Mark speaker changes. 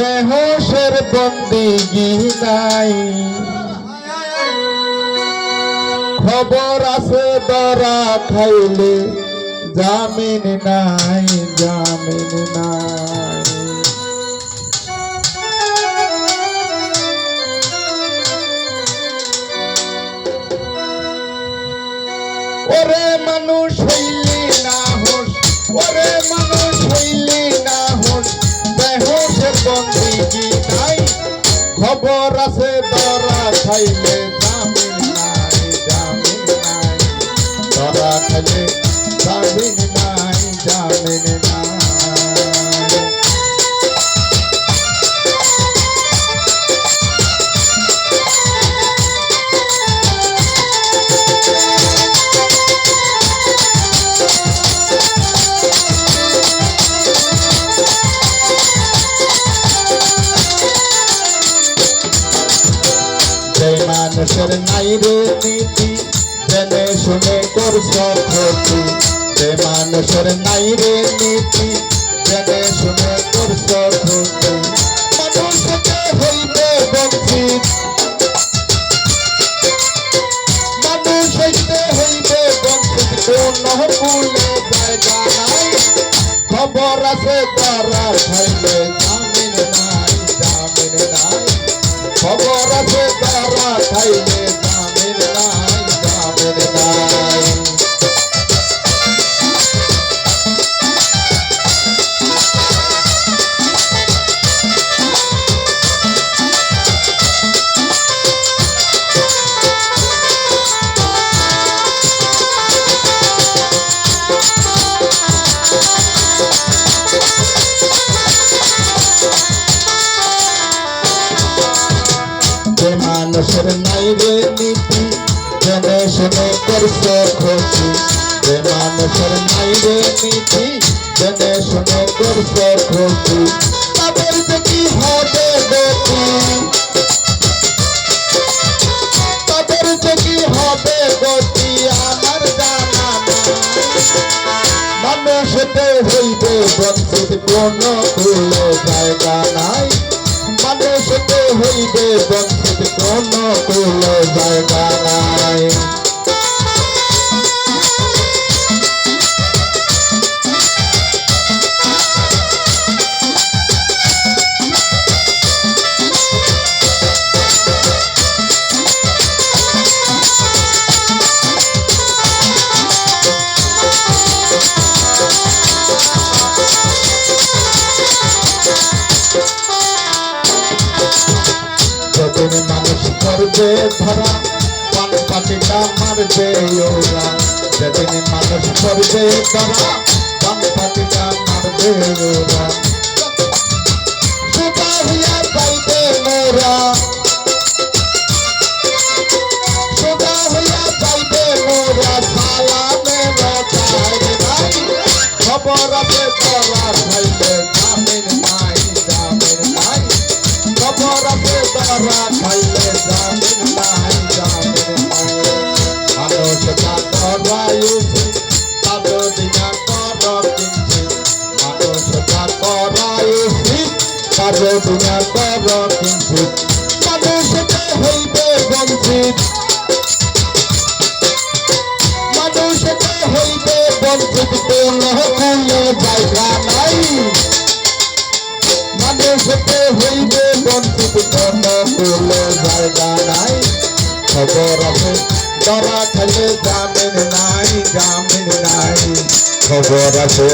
Speaker 1: বেহসের বন্দিগি নাই খবর আছে দরা খাইলে, জামিন নাই জামিন নাই। ওরে মানুষ হইলি না হোস, ওরে বেহসের বন্দিগি নাই খবর আছে দরা খাইলে জামিন নাই জামিন নাই। দরা খাইলে জামিন মানুষের নাই রে নীতি। জেনে শুনে করছ ক্ষতি যে মানুষের নাই রে নীতি, জেনে শুনে করছ ক্ষতি মানুষকে হইবে বঞ্চিত খবর আছে তারা খাইলে মানুষের নাই রে নীতি, জেনে শুনে করছ ক্ষতি। যে মানুষের নাই রে নীতি, জেনে শুনে করছ ক্ষতি। তাদের যে কি হবে গতি? তাদের যে কি হবে গতি, আমার জানা মানুষতে হইবে বঞ্চিত, কোন জায়গা নাই। মানুষতে হইবে বন্ধ কোন ভুলে জায়গা করবে ধরা পান পাখিটা মারবে ওরা। যেদিন মানুষ করবে ধরা পান পাখিটা মারবে ওরা। আছে তারা খাইলে জামিন নাই জামিন নাই মানুষ করাইছে তাদের দিনা কর কিনছে মানুষ করাইছে তাদের দিনা কর কিনছে খবর আছে? দরা খাইলে জামিন নাই জামিন নাই। খবর আছে